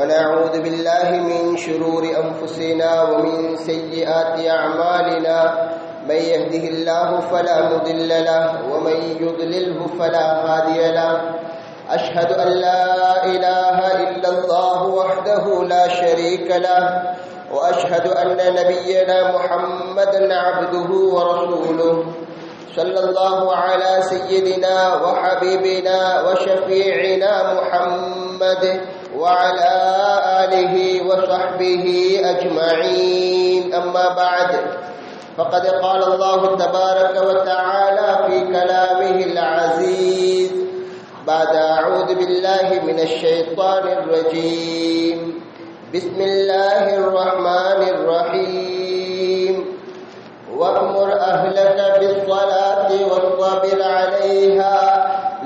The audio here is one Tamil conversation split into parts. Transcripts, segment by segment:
ونعوذ بالله من شرور أنفسنا ومن سيئات أعمالنا. من يهده الله فلا مضل له ومن يضلله فلا هادي له. أشهد أن لا إله إلا الله وحده لا شريك له. وأشهد أن نبينا محمدا عبده ورسوله. صلى الله على سيدنا وحبيبنا وشفيعنا محمد وعلى آله وصحبه أجمعين. أما بعد فقد قال الله تبارك وتعالى في كلامه العزيز بعد أعوذ بالله من الشيطان الرجيم. بسم الله الرحمن الرحيم. وأمر أهلك بالصلاة واصطبر عليها.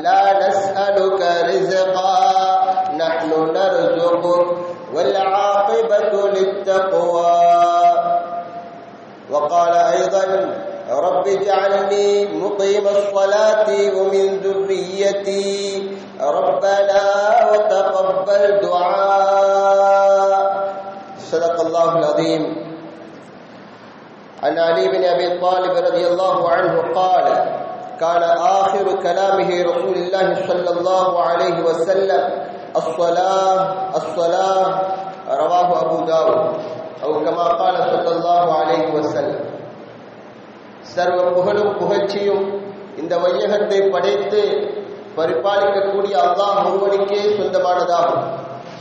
لا نسألك رزقا نرزقك والعاقبة للتقوى. وقال أيضا رب اجعلني مقيم الصلاة ومن ذريتي ربنا وتقبل دعاء. صدق الله العظيم. عن علي بن أبي طالب رضي الله عنه قال كان آخر كلامه رسول الله صلى الله عليه وسلم الصلاة الصلاة رواه أبو داود أو كما قال صلى الله عليه وسلم சர்வ புகழும் புகழ்ச்சியும் இந்த வையகத்தை படைத்து பரிபாலிக்கக்கூடிய அல்லாஹ் ஒருவனுக்கே சொந்தமானதாகும்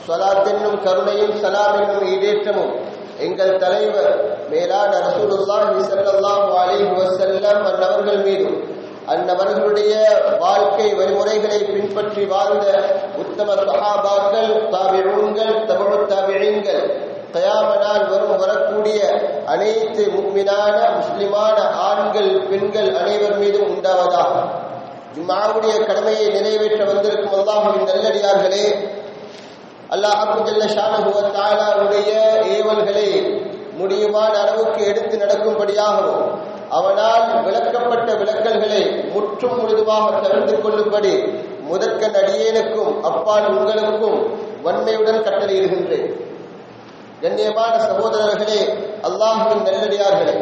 சலாத் என்னும் கருணையும் சலாம் என்னும் ஈடேற்றமும் எங்கள் தலைவர் மேலான ரசூலுல்லாஹி ஸல்லல்லாஹு அலைஹி வஸல்லம் அன்னவர்கள் மீதும் அன்னவர்களுடைய வாழ்க்கை வழிமுறைகளை பின்பற்றி வாழ்ந்த உத்தம சகாபாக்கள் தாவிழுங்கள் தமிழ் தாபிஈன்கள் தயாமனால் வரும் வரக்கூடிய அனைத்து முக்மினான முஸ்லிமான ஆண்கள் பெண்கள் அனைவர் மீதும் உண்டாவதாக. இம்மாவுடைய கடமையை நிறைவேற்ற வந்திருக்கும் அல்லாஹின் நல்லடியார்களே அல்லாஹு ஜல்ல ஷானுடைய ஏவல்களை முடியுமான அளவுக்கு எடுத்து நடக்கும்படியாகவும் அவனால் விளக்கப்பட்ட விளக்கல்களை முற்றும் முழுதுமாக தவிர்த்து கொள்ளும்படி முதற்கண் அடியேனுக்கும் அப்பால் உங்களுக்கும் வன்மையுடன் கட்டளையிடுகின்றேன் கண்ணியமான சகோதரர்களே அல்லாஹுவின் நல்லடியார்களே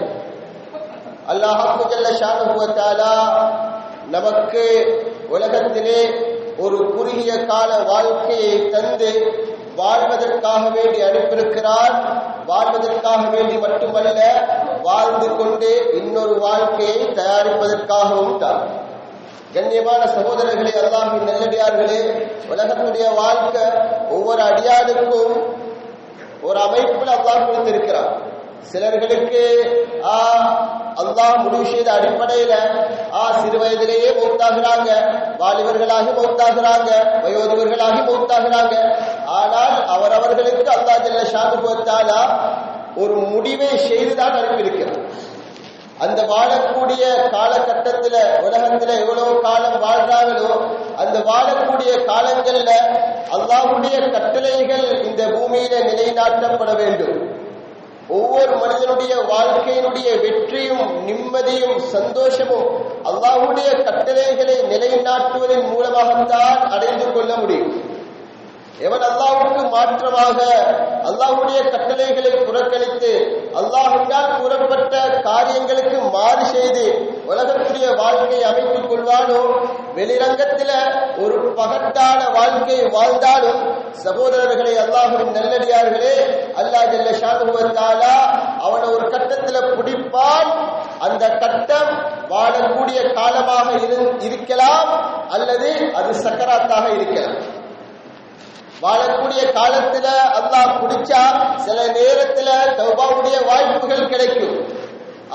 அல்லாஹு ஜல்ல நமக்கு உலகத்திலே ஒரு குறுகிய கால வாழ்க்கையை தந்து வாழ்வதற்காக வேண்டி அனுப்பியிருக்கிறார். வாழ்வதற்காக வேண்டி மட்டுமல்ல வாழ்ந்து கொண்டு இன்னொரு வாழ்க்கையை தயாரிப்பதற்காகவும் தான் கண்ணியமான சகோதரர்களே அல்லாஹின் நல்லடியார்களே உலகத்துடைய வாழ்க்கை ஒவ்வொரு அடியாருக்கும் ஒரு அமைப்பில் அல்லாஹ் கொடுத்திருக்கிறார். சிலர்களுக்கு ஆ அல்லாஹ் முடிவு செய்த அடிப்படையில ஆ சிறு வயதிலேயே மௌத்தாகிறாங்க வாலிபர்களாகி மௌத்தாகிறாங்க வயோதிபர்களாகி மௌத்தாகிறாங்க. ஆனால் அவரவர்களுக்கு அல்லா ஜல்ல ஷானுபத்தாலா ஒரு முடிவை செய்துதான் அனுப்பியிருக்கிறார். அந்த வாழக்கூடிய காலகட்டத்தில் உலகத்தில் எவ்வளவு காலம் வாழ்றாங்களோ அந்த வாழக்கூடிய காலங்கள்ல அல்லாவுடைய கட்டளைகள் இந்த பூமியில நிலைநாட்டப்பட வேண்டும். ஒவ்வொரு மனிதனுடைய வாழ்க்கையினுடைய வெற்றியும் நிம்மதியும் சந்தோஷமும் அல்லாஹுடைய கட்டளைகளை நிலைநாட்டுவதன் மூலமாகத்தான் அடைந்து கொள்ள முடியும். எவன் அல்லாஹுக்கு மாற்றமாக அல்லாஹுடைய கட்டளைகளை புறக்கணித்து அல்லாஹுக்கால் கூறப்பட்ட காரியங்களுக்கு மாறு செய்து உலகத்துடைய வாழ்க்கையை அமைத்துக் கொள்வானோ? வெளிரங்கத்தில் ஒரு பகட்டான வாழ்க்கை வாழ்ந்தாலும் சகோதரர்களை அல்லாஹுவின் நல்லடியார்களே அல்லா ஜல்ல ஷானுவத்தாலா அவனை ஒரு கட்டத்தில் பிடிப்பான். அந்த கட்டம் வாழக்கூடிய காலமாக இருக்கலாம் அல்லது அது சக்கராத்தாக இருக்கலாம். வாழக்கூடிய காலத்துல அல்லாஹ் பிடிச்சா சில நேரத்துல தௌபாவுடைய வாய்ப்புகள் கிடைக்கும்.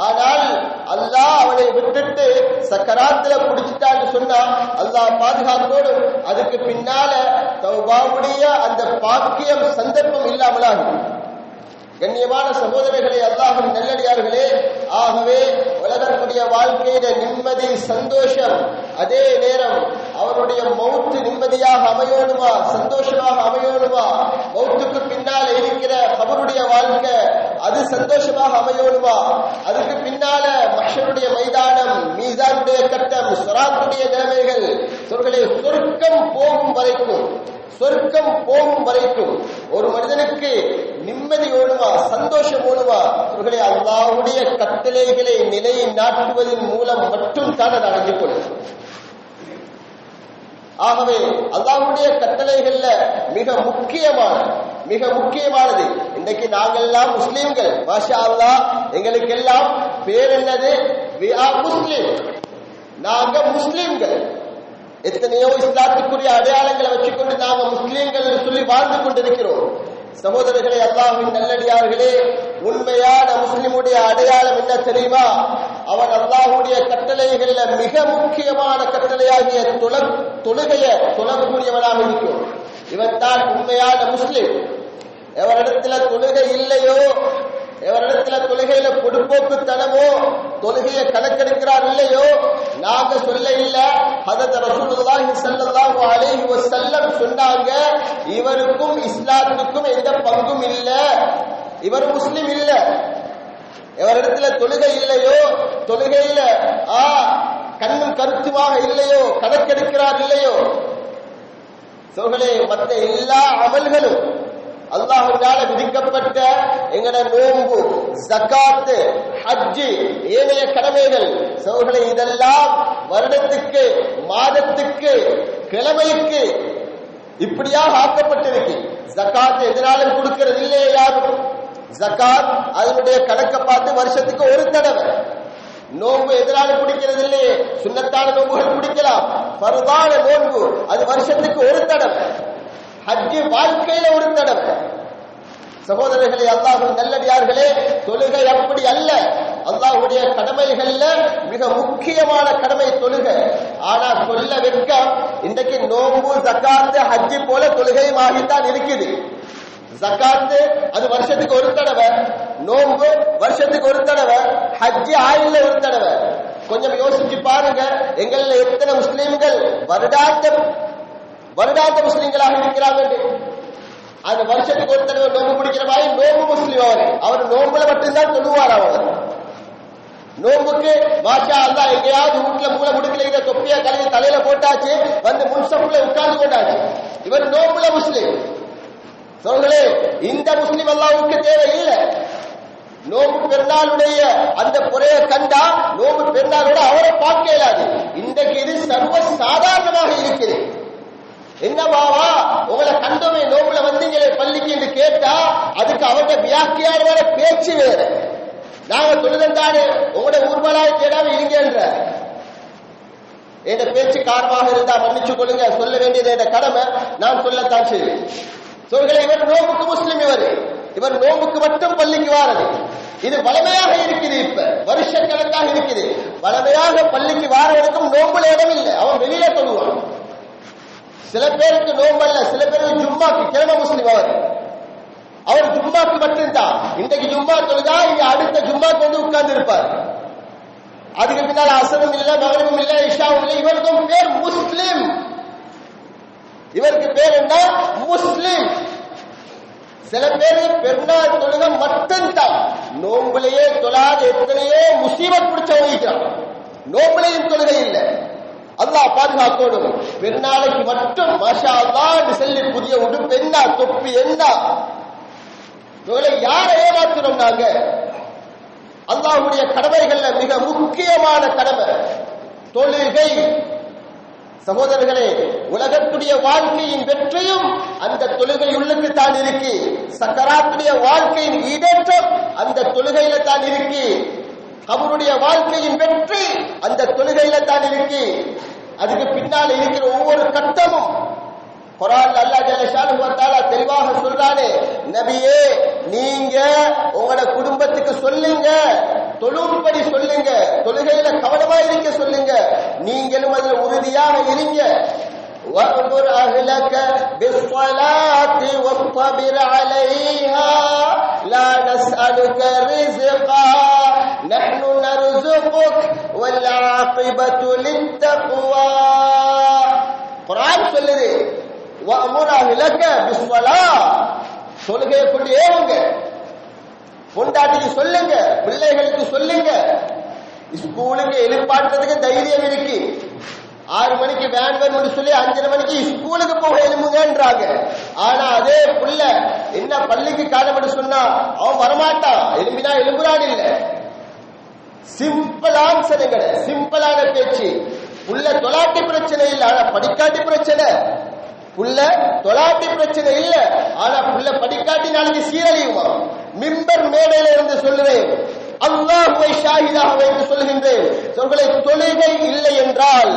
ஆனால் அல்லாஹ் அவனை விட்டுட்டு சக்கராத்துல பிடிச்சிட்டான்னு சொன்னா அல்லாஹ் பாதுகாப்போடு அதுக்கு பின்னால தௌபாவுடைய அந்த பாக்கியம் சந்தர்ப்பம் இல்லாமலாகும். கண்ணியமான சகோதரர்களே அல்லாஹும் நல்லடியார்களே ஆகவே உலகத்துடைய வாழ்க்கையில நிம்மதி சந்தோஷம் அதே நேரம் அவருடைய மௌத்து நிம்மதியாக அமையணுமா? சந்தோஷமாக அமையணுமா? மௌத்துக்கு பின்னால இருக்கிற அவருடைய வாழ்க்கை அது சந்தோஷமாக அமையணுமா? அதுக்கு பின்னால மஷருடைய மைதானம் மீசானுடைய கட்டம் சுராத்துடைய நிலைமைகள் சொற்களை சொர்க்கம் போகும் வரைக்கும் சொர்க்கம் போகும் வரைக்கும் ஒரு மனிதனுக்கு நிம்மதி வேணுமா சந்தோஷம் வேணுமா இவர்களை அல்லாவுடைய கட்டளைகளை நிலை நாட்டுவதன் மூலம் மட்டும் தான் அது அடைஞ்சு கொள்ளும் ஆகவே அல்லாஹுடைய கட்டளைகள்ல மிக முக்கியமான மிக முக்கியமானது. இன்னைக்கு நாங்கெல்லாம் முஸ்லீம்கள். மாஷா அல்லாஹ் எங்களுக்கெல்லாம் பேர் என்னது? முஸ்லீம். நாங்க முஸ்லீம்கள். எத்தனையோ இஸ்லாத்துக்குரிய அடையாளங்களை வச்சுக்கொண்டு நாங்க முஸ்லீம்கள் சொல்லி வாழ்ந்து கொண்டிருக்கிறோம். சகோதரர்களே அல்லாஹின் நல்லடியார்களே உண்மையான முஸ்லிமுடைய அடையாளம் என்ன தெரியுமா? அவன் அல்லாஹுடைய கட்டளைகளில மிக முக்கியமான கட்டளையாகிய தொழ தொழுகைய தொழக்கூடியவனாக இருக்கும் இவன் தான் உண்மையான முஸ்லிம். எவரிடத்துல தொழுகை இல்லையோ எவரிடத்துல தொழுகையில பொடுப்போக்குத்தனமோ தொழுகையை கணக்கெடுக்கிறார் இல்லையோ நாங்க சொல்ல இல்ல. ஹதரத் ரசூலுல்லாஹி ஸல்லல்லாஹு அலைஹி வஸல்லம் சொன்னாங்க இவருக்கும் இஸ்லாத்துக்கும் எந்த பங்கும் இல்ல. இவர் முஸ்லிம் இல்ல. எவரிடத்துல தொழுகை இல்லையோ தொழுகையில ஆ கண்ணும் கருத்துமாக இல்லையோ கணக்கெடுக்கிறார் இல்லையோ. சோர்களே மற்ற எல்லா அமல்களும் அல்லாஹுனால விதிக்கப்பட்ட எங்கட நோன்பு ஜக்காத்து ஹஜ்ஜு ஏனைய கடமைகள். சோகலை இதெல்லாம் வருடத்துக்கு மாதத்துக்கு கிழமைக்கு இப்படியாக ஆக்கப்பட்டிருக்கு. ஜக்காத்து எதனாலும் கொடுக்கிறது இல்லையே யாரும்? ஜக்காத் அதனுடைய கணக்கை பார்த்து வருஷத்துக்கு ஒரு தடவை. நோன்பு எதிரால பிடிக்கிறது இல்லையே சுண்ணத்தான நோன்புகள் பிடிக்கலாம். பருதான நோன்பு அது வருஷத்துக்கு ஒரு தடவை. ஹஜ்ஜு வாழ்க்கையில ஒரு தடவை. சகோதரர்களே அல்லாஹும் நல்லடியார்களே தொழுகை அப்படி அல்ல. அல்லாஹுடைய கடமைகள்ல மிக முக்கியமான கடமை தொழுகை. ஆனா சொல்ல வெட்க இன்றைக்கு நோம்பு ஜக்காத்து ஹஜ்ஜி போல தொழுகையும் ஆகித்தான் இருக்குது. ஜக்காத்து அது வருஷத்துக்கு ஒரு வருஷத்துக்கு ஒரு தடவை ஹஜ்ஜி ஆயுள்ல ஒரு தடவை. கொஞ்சம் யோசிச்சு பாருங்க எங்கள்ல எத்தனை முஸ்லீம்கள் வருடாந்த வருடாந்த முஸ்லீம்களாக இருக்கிறாங்க அந்த வருஷத்துக்கு ஒரு தடவை நோம்பு பிடிக்கிற மாதிரி நோம்பு முஸ்லீம் அவர். அவர் நோம்புல மட்டும்தான் சொல்லுவார் அவர். நோம்புக்கு மாஷா அல்லா எங்கேயாவது வீட்டுல மூளை முடுக்கல இதை தொப்பியா கலந்து தலையில போட்டாச்சு வந்து முன்சப்புல உட்கார்ந்து கொண்டாச்சு. இவர் நோம்புல முஸ்லீம். சொல்களே இந்த முஸ்லீம் அல்லாவுக்கு தேவை இல்லை நோம்பு பெருநாளுடைய அந்த குறைய கண்டா நோம்பு பெருநாளோட அவரை பார்க்க இயலாது. இன்றைக்கு இது சர்வ சாதாரணமாக இருக்குது என்ன பாவா உங்களை கண்டோமே நோம்புல வந்தீங்களே பள்ளிக்கு என்று கேட்டா அதுக்கு அவங்க வியாக்கியான பேச்சு வேற. நாங்க தொழுதந்தானே உங்களோட ஊர்வலாய் கேடாம இருங்கன்ற. என்ற பேச்சு காரணமாக இருந்தா மன்னிச்சு கொள்ளுங்க சொல்ல வேண்டியது என்ற கடமை நான் சொல்லத்தான் செய்வேன். சொல்களை இவர் நோம்புக்கு முஸ்லிம் இவர். இவர் நோம்புக்கு மட்டும் பள்ளிக்கு வாரது. இது வளமையாக இருக்குது இப்ப. வருஷ கணக்காக இருக்குது. வளமையாக பள்ளிக்கு வாரவனுக்கும் நோம்புல இடம் இல்லை. அவன் வெளியில சொல்லுவான். சில பேருக்கு நோம்பல்ல சில பேருக்கு ஜும்மாக்கு. கிழம முஸ்லிம் அவர். அவர் ஜும்மாக்கு மட்டும்தான். இன்றைக்கு ஜும்மா தொழுதா இங்க அடுத்த ஜும்மாக்கு வந்து உட்கார்ந்து இருப்பார் அதுக்கு பின்னால் அசனும் இல்ல மகனும் இல்ல இஷாவும் இல்ல. இவருக்கும் பேர் முஸ்லிம். இவருக்கு பேர் என்ன? முஸ்லிம். சில பேரு பெருநாள் தொழுக மட்டும்தான். நோம்புலையே தொழாத எத்தனையோ முசீபத் பிடிச்சவங்க இருக்கிறான் நோம்புலையும் தொழுகை இல்லை. அல்லாஹ் பாதுகாக்கோடும் பெருநாளைக்கு மட்டும் மஷா தான் செல்லி புதிய உடுப்பு என்ன தொப்பி என்ன இவங்களை யாரை ஏமாத்துறோம் நாங்க? அல்லாஹுடைய கடமைகள்ல மிக முக்கியமான கடமை தொழுகை. சகோதரர்களே உலகத்துடைய வாழ்க்கையின் வெற்றியும் அந்த தொழுகை உள்ளுக்கு தான் இருக்கு. சக்கராத்துடைய வாழ்க்கையின் ஈடேற்றம் அந்த தொழுகையில தான் இருக்கு. அவருடைய வாழ்க்கையின் வெற்றி அந்த தொழுகையில தான் இருக்கு. அதுக்கு பின்னால் இருக்கிற ஒவ்வொரு கட்டமும் குரான் அல்லா ஜல்லஷானு வத்தாலா தெளிவாக சொல்றானே நபியே நீங்க உங்களோட குடும்பத்துக்கு சொல்லுங்க. தொழும்படி சொல்லுங்க தொழுகையில கவனமா இருக்க சொல்லுங்க நீங்களும் அதுல உறுதியாக இருங்க وأمر أهلك بالصلاة واصطبر عليها لا نسألك رزقا نحن نرزقك والعاقبة للتقوى قرآن சொல்லுது وأمر أهلك بالصلاة தொழுகையை கொண்டு ஏவுங்க பொண்டாட்டிக்கு சொல்லுங்க பிள்ளைகளுக்கு சொல்லுங்க. ஸ்கூலுக்கு எழுப்பாட்டுறதுக்கு தைரியம் இருக்கு. ஆறு மணிக்கு வேன் வேணும்னு சொல்லி அஞ்சரை மணிக்கு ஸ்கூலுக்கு போக எழுமுங்கன்றாங்க ஆனா அதே புள்ள என்ன பள்ளிக்கு காலப்படி சொன்னா அவன் வரமாட்டான். எலும்பினா எலும்புறான் இல்ல. சிம்பிள் ஆன்சர் எங்கட சிம்பிளான பேச்சு. புள்ள தொலாட்டி பிரச்சனை இல்ல ஆனா படிக்காட்டி பிரச்சனை. புள்ள தொலாட்டி பிரச்சனை இல்ல ஆனா புள்ள படிக்காட்டி நாளைக்கு சீரழியுமா மிம்பர் மேடையில இருந்து சொல்லுவேன். அல்லாஹுவை ஷாஹிதாக வைத்து சொல்லுகின்றேன் சொல்களை தொழுகை இல்லை என்றால்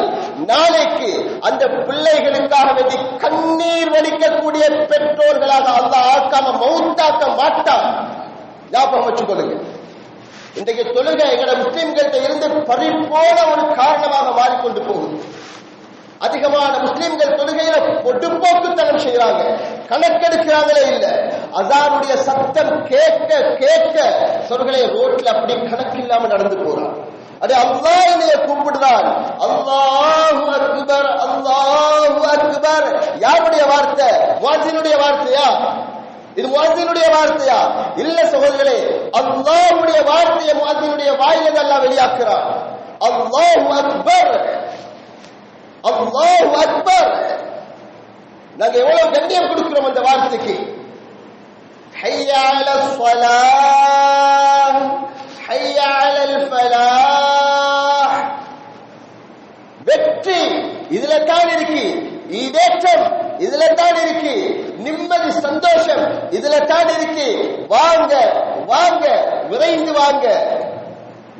நாளைக்கு அந்த பிள்ளைகளுக்காக வேண்டி கண்ணீர் வடிக்கக்கூடிய பெற்றோர்களாக அல்லாஹ் ஆக்காம மௌத்தாக்க மாட்டான். ஞாபகம் வச்சுக்கொள்ளுங்க. இன்றைக்கு தொழுகை எங்களை முஸ்லிம்கள்ட்ட இருந்து பறிப்போன ஒரு காரணமாக மாறிக்கொண்டு போகுது. அதிகமான முஸ்லிம்கள் தொழுகையில பொடுப்போக்குத்தனம் செய்யறாங்க கணக்கெடுக்கிறாங்களே இல்லை. அசானுடைய சத்தம் கேட்க கேட்க சொல்களை ரோட்ல அப்படி கணக்கில்லாம நடந்து போறான். அது அல்லாஹ் என்னைய கூப்பிடுறான் அல்லாஹு அக்பர் அல்லாஹு அக்பர். யாருடைய வார்த்தை? வாஜினுடைய வார்த்தையா? இது முஅத்தினுடைய வார்த்தையா? இல்ல சகோதரர்களே அல்லாஹ்வுடைய வார்த்தையை முஅத்தினுடைய வாயில அல்லாஹ் வெளியாக்குறான். அல்லாஹு அக்பர். அல்லாஹு அக்பர். நாங்க எவ்வளவு கண்ணியம் கொடுக்கிறோம் அந்த வார்த்தைக்கு. حي على الصلاة. حي على الفلاح. வெற்றி இதுல தான் இருக்கு ஈடேற்றம் இதுல தான் இருக்கு நிம்மதி சந்தோஷம் இதுல தான் இருக்கு வாங்க வாங்க விரைந்து வாங்க.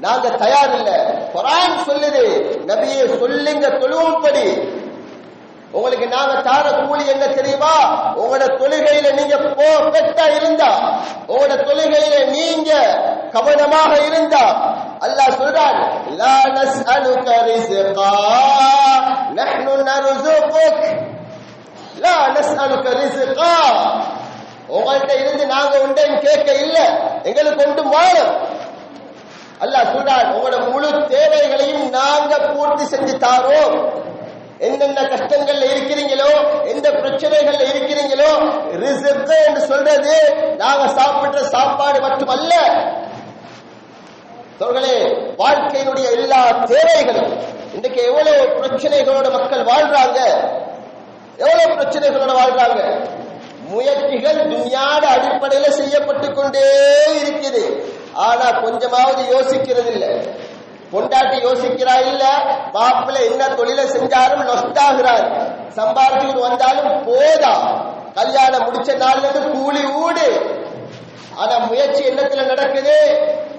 நாங்க தயார் இல்ல குரான் சொல்லுது. நபியே சொல்லுங்க தொழுவும்படி. உங்களுக்கு நாங்க தார கூலி என்ன தெரியுமா? உங்களோட தொழுகையில நீங்க பெர்ஃபெக்டா இருந்தா உங்களோட தொழுகையில நீங்க கவனமாக இருந்தா அல்லாஹ் சொல்றான் லா நஸ்அலுக ரிஸ்கா நஹ்னு நர்சுகுக் லா நஸ்அலுக ரிஸ்கா. உங்கள்ட்ட இருந்து நாங்க உண்டையும் கேட்க இல்ல எங்களுக்கு ஒன்றும் வாழும். அல்லாஹ் சொல்றான் உங்களோட முழு தேவைகளையும் நாங்க பூர்த்தி செஞ்சு தாரோம். என்னென்ன கஷ்டங்கள்ல இருக்கிறீங்களோ எந்த பிரச்சனைகள்ல இருக்கிறீங்களோ ரிசர்வ் என்று சொல்றது நாங்க சாப்பிடுற சாப்பாடு மட்டுமல்ல. சொல்களே வாழ்க்கையினுடைய எல்லா தேவைகளும் இன்றைக்கு எவ்வளவு பிரச்சனைகளோட மக்கள் வாழ்றாங்க? எவ்வளவு பிரச்சனைகளோட வாழ்றாங்க? முயற்சிகள் துணியாட அடிப்படையில செய்யப்பட்டு கொண்டே இருக்குது. ஆனா கொஞ்சமாவது யோசிக்கிறது இல்லை பொண்டாட்டி யோசிக்கிறா இல்ல மாப்பிள்ள என்ன தொழிலை செஞ்சாலும் நொஸ்டாகிறார் சம்பாதிச்சுட்டு வந்தாலும் போதா? கல்யாணம் முடிச்ச நாள்ல இருந்து கூலி ஊடு. ஆனா முயற்சி என்னத்துல நடக்குது?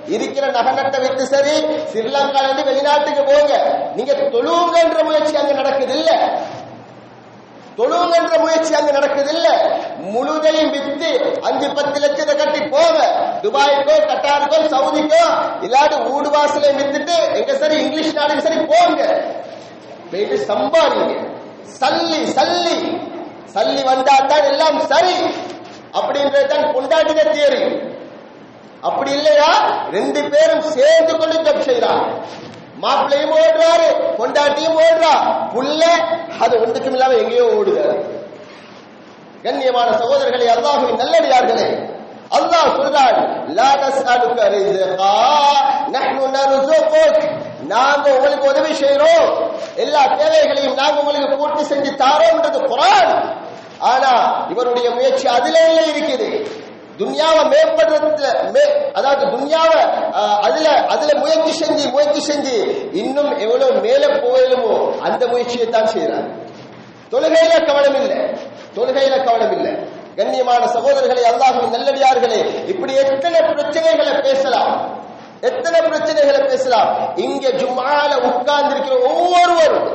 இருக்கிற நகநட்டை வித்து சரி ஸ்ரீலங்கால இருந்து வெளிநாட்டுக்கு போங்க. நீங்க தொழுவுங்கன்ற முயற்சி அங்க நடக்குது இல்ல. தொழுவுங்கன்ற முயற்சி அங்கு நடக்குதில்லை. முழுதையும் வித்து அஞ்சு பத்து லட்சத்தை கட்டி போக துபாய்க்கோ கட்டாருக்கோ சவுதிக்கோ இல்லாட்டி ஊடு வாசலையும் வித்துட்டு எங்க சரி இங்கிலீஷ் நாடுக்கு சரி போங்க. போயிட்டு சம்பாதிங்க. சல்லி சல்லி. சல்லி வந்தா தான் எல்லாம் சரி. அப்படின்றது தான் பொண்டாட்டின தேரி. அப்படி இல்லையா? ரெண்டு பேரும் சேர்ந்து கொண்டு ஜப் செய்யறாங்க மாப்பிள்ளையும் ஓடுறாரு பொண்டாட்டியும் ஓடுறா. புள்ள அது ஒன்றுக்கும் இல்லாம எங்கேயோ ஓடுகிறார் கண்ணியமான சகோதரர்களே அல்லாஹுவின் நல்லடியார்களே அல்லாஹ் சொல்றான் லா நஸ்அலுக ரிஸ்கா நஹ்னு நர்சுகுக் நாங்க உங்களுக்கு உதவி செய்யறோம் எல்லா தேவைகளையும் நாங்க உங்களுக்கு பூர்த்தி செஞ்சு தாரோம்ன்றது குரான். ஆனா இவருடைய முயற்சி அதிலே இருக்குது. துன்யாவை மேம்படுறதுல மே அதாவது துன்யாவை அதுல அதுல முயற்சி செஞ்சு முயற்சி செஞ்சு இன்னும் எவ்வளவு மேல போயிலுமோ அந்த முயற்சியை தான் செய்யறாங்க தொழுகையில கவனம் இல்லை தொழுகையில கவனம் இல்லை கண்ணியமான சகோதரர்களை அல்லாஹும் நல்லடியார்களே இப்படி எத்தனை பிரச்சனைகளை பேசலாம். எத்தனை பிரச்சனைகளை பேசலாம். இங்க ஜும்மால உட்கார்ந்து இருக்கிற ஒவ்வொருவரும்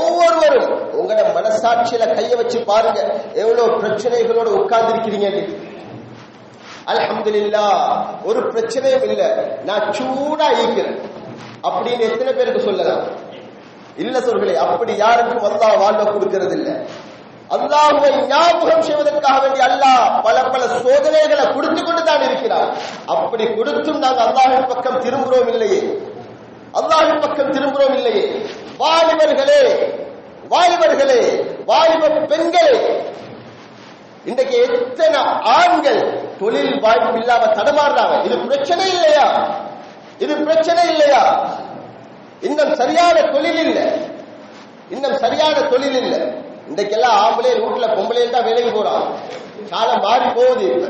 ஒவ்வொருவரும் உங்களோட மனசாட்சியில கைய வச்சு பாருங்க. எவ்வளவு பிரச்சனைகளோட உட்கார்ந்து இருக்கிறீங்க அலமதுல்லா ஒரு பிரச்சனையும் இல்ல. நான் சூடா ஈக்கிறேன் அப்படின்னு எத்தனை பேருக்கு சொல்லலாம்? இல்ல சொல்களே அப்படி யாருக்கும் அல்லாஹ் வாழ்வ கொடுக்கிறது இல்ல அல்லாஹுவை ஞாபகம் செய்வதற்காக வேண்டி அல்லாஹ் பல பல சோதனைகளை கொடுத்து கொண்டு தான் இருக்கிறார். அப்படி கொடுத்தும் நாங்கள் அல்லாஹின் பக்கம் திரும்புகிறோம் இல்லையே. அல்லாஹின் பக்கம் திரும்புகிறோம் இல்லையே. வாலிபர்களே வாலிபர்களே வாலிப பெண்களே இன்றைக்கு எத்தனை ஆண்கள் தொழில் வாய்ப்பு இல்லாம தடமாறுறாங்க? இது பிரச்சனை இல்லையா? இது பிரச்சனை இல்லையா? இன்னும் சரியான தொழில் இல்லை. இன்னும் சரியான தொழில் இல்ல. இன்றைக்கெல்லாம் ஆம்பளை வீட்டுல பொம்பளை தான் வேலைக்கு போறான் காலம் மாறி போகுது இப்ப.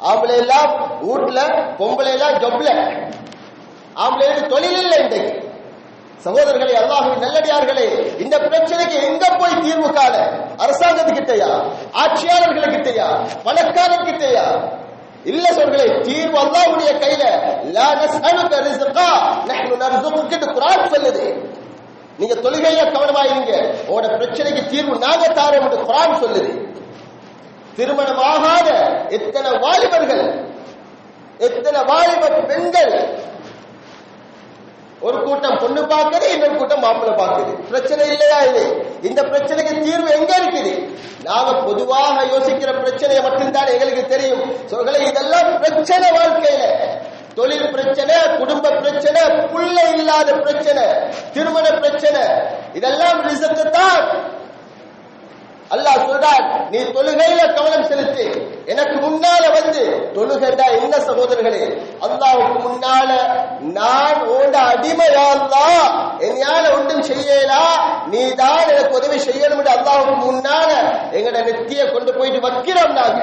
ஆம்பளை எல்லாம் வீட்டுல பொம்பளை எல்லாம் ஜொப்ல ஆம்பளை தொழில் இல்லை இன்றைக்கு. சகோதரர்களே அல்லாஹுவின் நல்லடியார்களே இந்த பிரச்சனைக்கு எங்க போய் தீர்வு காண? அரசாங்கத்துக்கிட்டயா? ஆட்சியாளர்களுக்கிட்டயா பணக்காரர்கிட்டயா? இல்ல சொல்களே தீர்வு அல்லாஹ்வுடைய கையில லா நஸ்அலுக ரிஸ்கா நஹ்னு நர்சுகுக்கு குர்ஆன் சொல்லுது. நீங்க தொழுகையில கவனமாயிருங்க. உங்களோட பிரச்சனைக்கு தீர்வு நாங்க தாரோம் என்று குர்ஆன் சொல்லுது. திருமணமாகாத எத்தனை வாலிபர்கள் எத்தனை வாலிப பெண்கள் ஒரு கூட்டம் பொண்ணு பார்க்குது இன்னொரு கூட்டம் மாப்பிள்ளை பார்க்குது. பிரச்சனை இல்லையா இது? இந்த பிரச்சனைக்கு தீர்வு எங்க இருக்குது? நாங்க பொதுவாக யோசிக்கிற பிரச்சனையை மட்டும்தான் எங்களுக்கு தெரியும். சொல்களை இதெல்லாம் பிரச்சனை வாழ்க்கையில. தொழில் பிரச்சனை குடும்ப பிரச்சனை புள்ள இல்லாத பிரச்சனை திருமண பிரச்சனை இதெல்லாம் ரிசத்தை தான் அல்லாஹ் சொல்றான் நீ தொழுகையில கவனம் செலுத்து. எனக்கு முன்னால வந்து தொழுகைண்டா என்ன சகோதரர்களே? அல்லாவுக்கு முன்னால நான் ஓண்ட அடிமையா என்னால ஒன்றும் செய்யலா? நீ தான் எனக்கு உதவி செய்யணும் அல்லாவுக்கு முன்னால எங்கட நெத்திய கொண்டு போயிட்டு வைக்கிறோம் நாங்க.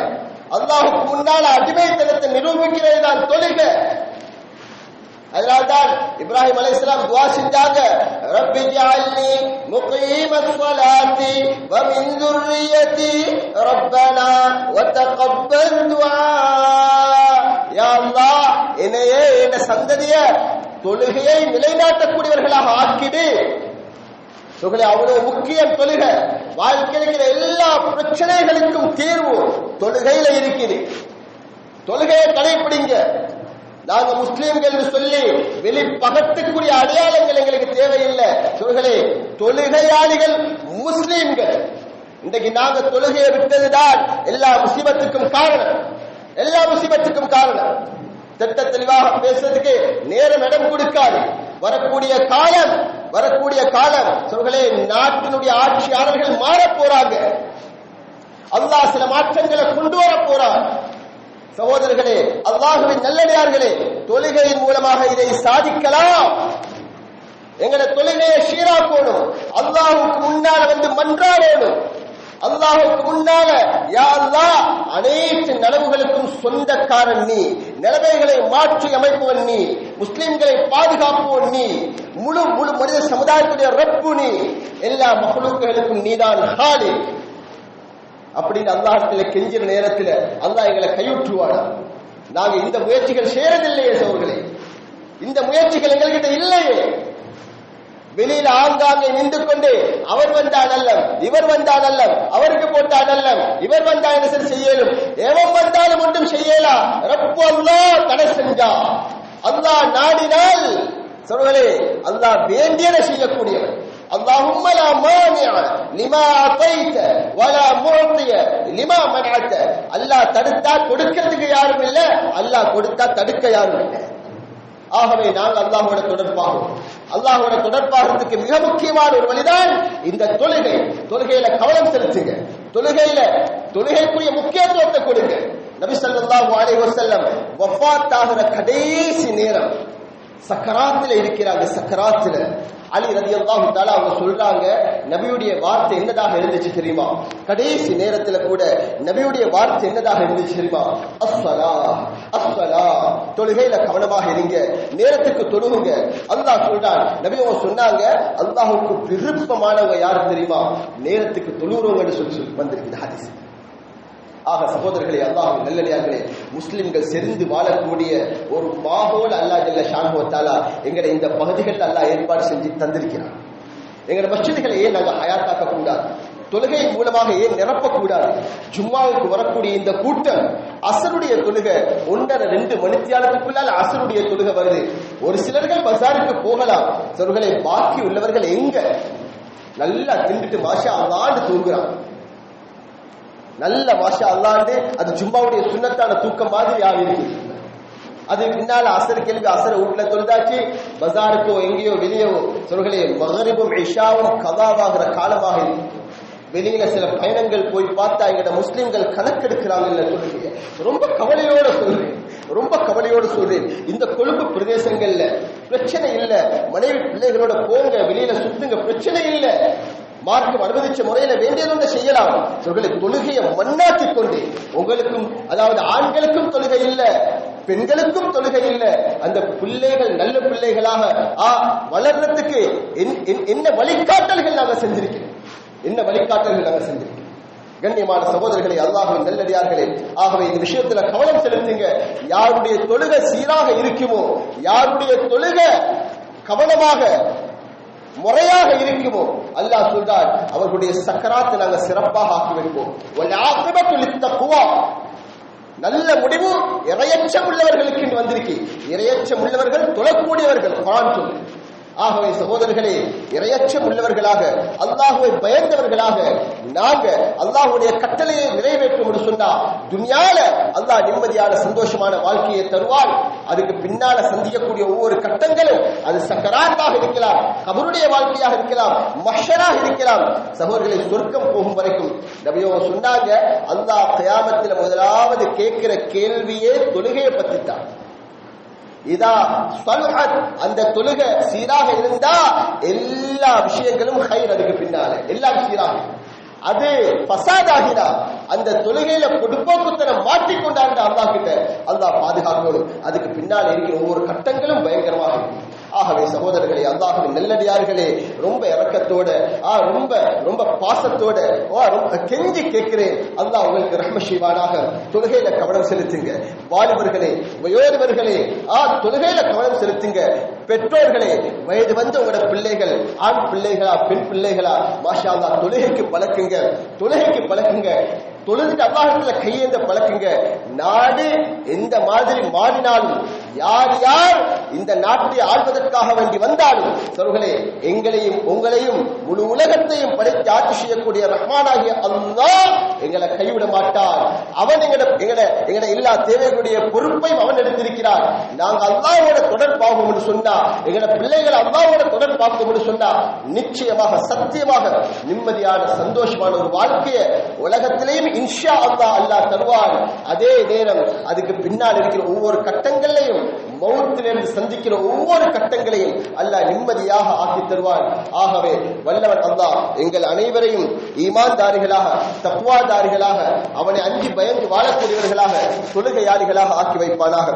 அல்லாவுக்கு முன்னால அடிமைத்தனத்தை நிரூபிக்கிறது தான் தொழுகை. அதனால்தான் இப்ராஹிம் அலைஹிஸ்ஸலாம் துஆ செஞ்சாங்க ரப்பி ஜஅல்னி முகீமஸ் ஸலாத்தி வ மின் ذُرِّيَّتِي ரப்பனா வ தகப்பல் துஆ யா அல்லாஹ் என்னையே என்ன சந்ததிய தொழுகையை நிலைநாட்டக்கூடியவர்களாக ஆக்கிடு தொழுகை அவ்வளவு முக்கியம் தொழுகை வாழ்க்கையில் இருக்கிற எல்லா பிரச்சனைகளுக்கும் தீர்வு தொழுகையில இருக்குது தொழுகையை கடைபிடிங்க நாங்க முஸ்லீம்கள் என்று சொல்லி வெளிப்பகத்துக்குரிய அடையாளங்கள் எங்களுக்கு தேவையில்லை. சொல்களே தொழுகையாளிகள் முஸ்லீம்கள். இன்றைக்கு நாங்க தொழுகையை விட்டதுதான் எல்லா முசீபத்துக்கும் காரணம். எல்லா முசீபத்துக்கும் காரணம். திட்ட தெளிவாக பேசுறதுக்கு நேரம் இடம் கொடுக்காது. வரக்கூடிய காலம் வரக்கூடிய காலம் சொல்களே நாட்டினுடைய ஆட்சியாளர்கள் மாறப் போறாங்க. அல்லாஹ் சில மாற்றங்களை கொண்டு வர போறான். சகோதரர்களே அல்லாஹுவின் நல்லடியார்களே தொழுகையின் மூலமாக இதை சாதிக்கலாம். எங்கட தொழுகையை சீராக்கணும் அல்லாஹுக்கு முன்னால வந்து மன்றாடணும் அல்லாஹுக்கு முன்னால யா அல்லாஹ் அனைத்து நலவுகளுக்கும் சொந்தக்காரன் நீ. நிலைமைகளை மாற்றி அமைப்பவன் நீ. முஸ்லிம்களை பாதுகாப்போன் நீ. முழு முழு மனித சமுதாயத்துடைய ரப்பு நீ. எல்லா மகளுக்களுக்கும் நீதான் ஹாலி அப்படின்னு அல்லாஹத்துல கெஞ்சிற நேரத்துல அல்லாஹ் எங்களை கையுற்றுவானா? நாங்க இந்த முயற்சிகள் செய்யறதில்லையே சோர்களே. இந்த முயற்சிகள் எங்கள்கிட்ட இல்லையே. வெளியில ஆங்காங்கே நின்று கொண்டு அவர் வந்தா நல்லம் இவர் வந்தா நல்லம் அவருக்கு போட்டா நல்லம் இவர் வந்தா என்ன செய்யலும்? எவன் வந்தாலும் ஒன்றும் செய்யலாம் ரப்பு அல்லாஹ் தடை செஞ்சா. அல்லாஹ் நாடினால் சொல்களே அல்லாஹ் வேண்டியதை செய்யக்கூடியவன். اللهم لا مانع لما اعطيت ولا معطي لما منعت அல்லாஹ் தடுத்தா கொடுக்கிறதுக்கு யாரும் இல்ல அல்லாஹ் கொடுத்தா தடுக்க யாரும் இல்ல ஆகவே நாங்கள் அல்லாஹோட தொடர்பாகும் அல்லாஹோட தொடர்பாகிறதுக்கு மிக முக்கியமான ஒரு வழிதான் இந்த தொழுகை தொழுகையில கவனம் செலுத்துங்க தொழுகையில தொழுகைக்குரிய முக்கியத்துவத்தை கொடுங்க நபி ஸல்லல்லாஹு அலைஹி வஸல்லம் வஃபாத் ஆகிற கடைசி நேரம் சக்கராத்துல இருக்கிறாங்க சக்கராத்துல அலி ரதியல்லாஹு தஆலா அவங்க சொல்றாங்க நபியுடைய வார்த்தை என்னதாக இருந்துச்சு தெரியுமா? கடைசி நேரத்துல கூட நபியுடைய வார்த்தை என்னதாக இருந்துச்சு தெரியுமா? அஸ்வலா அஸ்வலா தொழுகையில கவனமாக இருங்க நேரத்துக்கு தொழுகுங்க அல்லாஹ் சொல்றான் நபி அவங்க சொன்னாங்க அல்லாஹுக்கு விருப்பமானவங்க யாரு தெரியுமா? நேரத்துக்கு தொழுகிறவங்கன்னு சொல்லி சொல்லி வந்திருக்குது ஹாதிஸ். ஆக சகோதரர்களே அல்லாஹ் நல்லடியார்களே முஸ்லிம்கள் செறிந்து வாழக்கூடிய ஒரு மாகோல் அல்லா ஜல்ல ஷானுவத்தாலா எங்களை இந்த பகுதிகளில் அல்லாஹ் ஏற்பாடு செஞ்சு தந்திருக்கிறான். எங்களை மசிதிகளை ஏன் நாங்கள் அயாத்தாக்க கூடாது தொழுகை மூலமாக ஏன் நிரப்பக்கூடாது? ஜும்மாவுக்கு வரக்கூடிய இந்த கூட்டம் அசருடைய தொழுகை ஒன்றரை ரெண்டு மணித்தியாலத்துக்குள்ளால் அசருடைய தொழுகை வருது. ஒரு சிலர்கள் பசாருக்கு போகலாம். சிலர்களை பாக்கி உள்ளவர்கள் எங்க? நல்லா திண்டுட்டு மாஷா அல்லாண்டு தூங்குறான். நல்ல மாஷா அல்லாண்டு அது ஜும்மாவுடைய சுண்ணத்தான தூக்கம் மாதிரி ஆகிருக்கு அது பின்னால அசர் கேள்வி அசர் வீட்டுல தொழுதாச்சு பஜாருக்கோ எங்கேயோ வெளியோ சொல்களே மகரிபும் இஷாவும் கதாவாகிற காலமாக இருக்கு. வெளியில சில பயணங்கள் போய் பார்த்தா எங்கட முஸ்லிம்கள் கணக்கெடுக்கிறாங்க இல்ல ரொம்ப கவலையோட சொல்றேன். ரொம்ப கவலையோட சொல்றேன். இந்த கொழும்பு பிரதேசங்கள்ல பிரச்சனை இல்ல. மனைவி பிள்ளைகளோட போங்க வெளியில சுத்துங்க பிரச்சனை இல்ல. மார்க்கம் அனுமதிச்ச முறையில வேண்டியதொன்று செய்யலாம். இவர்களை தொழுகையை மண்ணாக்கி கொண்டு உங்களுக்கும் அதாவது ஆண்களுக்கும் தொழுகை இல்லை பெண்களுக்கும் தொழுகை இல்லை அந்த பிள்ளைகள் நல்ல பிள்ளைகளாக ஆ வளர்றதுக்கு என்- என்- என்ன வழிகாட்டல்கள் நாங்கள் செஞ்சிருக்கிறோம். என்ன வழிகாட்டல்கள் நாங்கள் செஞ்சிருக்கிறோம்? கண்ணியமான சகோதரர்களை அல்லாஹின் நல்லடியார்களே ஆகவே இந்த விஷயத்துல கவனம் செலுத்துங்க. யாருடைய தொழுகை சீராக இருக்குமோ யாருடைய தொழுகை கவனமாக முறையாக இருக்குமோ அல்லாஹ் சொல்றார் அவர்களுடைய சக்கராத்தை நாங்கள் சிறப்பாக ஆக்கி வைப்போம் வல் நல்ல முடிவு இரையச்சம் உள்ளவர்களுக்கு வந்திருக்கு. இரையச்சம் உள்ளவர்கள் தொழக்கூடியவர்கள் குரான் சொல்லு ஆகவே சகோதரர்களே இரையச்சம் உள்ளவர்களாக அல்லாஹுவை பயந்தவர்களாக நாங்க அல்லாஹுடைய கட்டளையை நிறைவேற்றும் என்று சொன்னா துனியால அல்லாஹ் நிம்மதியான சந்தோஷமான வாழ்க்கையை தருவார் அதுக்கு பின்னால சந்திக்கக்கூடிய ஒவ்வொரு கட்டங்களும் அது சக்கராத்தாக இருக்கலாம் கபருடைய வாழ்க்கையாக இருக்கலாம் மஷராக இருக்கலாம். சகோதரர்களை சொர்க்கம் போகும் வரைக்கும் நபியோ சொன்னாங்க அல்லாஹ் கயாமத்தில் முதலாவது கேட்கிற கேள்வியே தொழுகையை பத்தி தான் இதா சல்ஹத் அந்த தொழுகை சீராக இருந்தா எல்லா விஷயங்களும் ஹைர் அதுக்கு பின்னால. எல்லாம் சீராக. அது பசாதாகினா அந்த தொழுகையில பொடுப்போக்குத்தனம் மாட்டிக்கொண்டாங்க அல்லாஹ் கிட்ட. அல்லாஹ் பாதுகாக்கணும் அதுக்கு பின்னால் இருக்கிற ஒவ்வொரு கட்டங்களும் பயங்கரமாக இருக்கும். ஆகவே சகோதரர்களே அல்லாஹுவின் நெல்லடியார்களே ரொம்ப இறக்கத்தோட ஆ ரொம்ப ரொம்ப பாசத்தோட ஆ, ரொம்ப கெஞ்சி கேட்கிறேன். அல்லாஹ் உங்களுக்கு ரஹ்ம செய்வானாக தொழுகையில கவனம் செலுத்துங்க. வாலிபர்களே வயோதிபர்களே ஆ தொழுகையில கவனம் செலுத்துங்க. பெற்றோர்களே வயது வந்து உங்களோட பிள்ளைகள் ஆண் பிள்ளைகளா பெண் பிள்ளைகளா மாஷா அல்லாஹ் தொழுகைக்கு பழக்குங்க. தொழுகைக்கு பழக்குங்க. தொழுதுட்டு அல்லாஹத்துல கையேந்த பழக்குங்க. நாடு எந்த மாதிரி மாறினாலும் யார் யார் இந்த நாட்டை ஆள்வதற்காக வேண்டி வந்தாலும் சொல்களே எங்களையும் உங்களையும் முழு உலகத்தையும் படைத்து ஆட்சி செய்யக்கூடிய ரஹ்மானாகிய அல்லா எங்களை கைவிட மாட்டான் அவன் எங்கட எங்கட எங்கட எல்லா தேவைகளுடைய பொறுப்பையும் அவன் எடுத்திருக்கிறார் நாங்க அல்லாவோட தொடர்பாகும் என்று சொன்னா எங்கட பிள்ளைகள் அல்லாவோட தொடர்பாகும் என்று சொன்னா நிச்சயமாக சத்தியமாக நிம்மதியான சந்தோஷமான ஒரு வாழ்க்கையை உலகத்திலேயும் இன்ஷா அல்லா அல்லாஹ் தருவான் அதே நேரம் அதுக்கு பின்னால் இருக்கிற ஒவ்வொரு கட்டங்களையும் மௌத்திலிருந்து சந்திக்கிற ஒவ்வொரு கட்டங்களையும் அல்லாஹ் நிம்மதியாக ஆக்கி தருவான் ஆகவே வல்லவன் அல்லாஹ் எங்கள் அனைவரையும் ஈமான்தாரிகளாக தக்குவாதாரிகளாக அவனை அஞ்சி பயந்து வாழக்கூடியவர்களாக தொழுகையாளிகளாக ஆக்கி வைப்பானாக.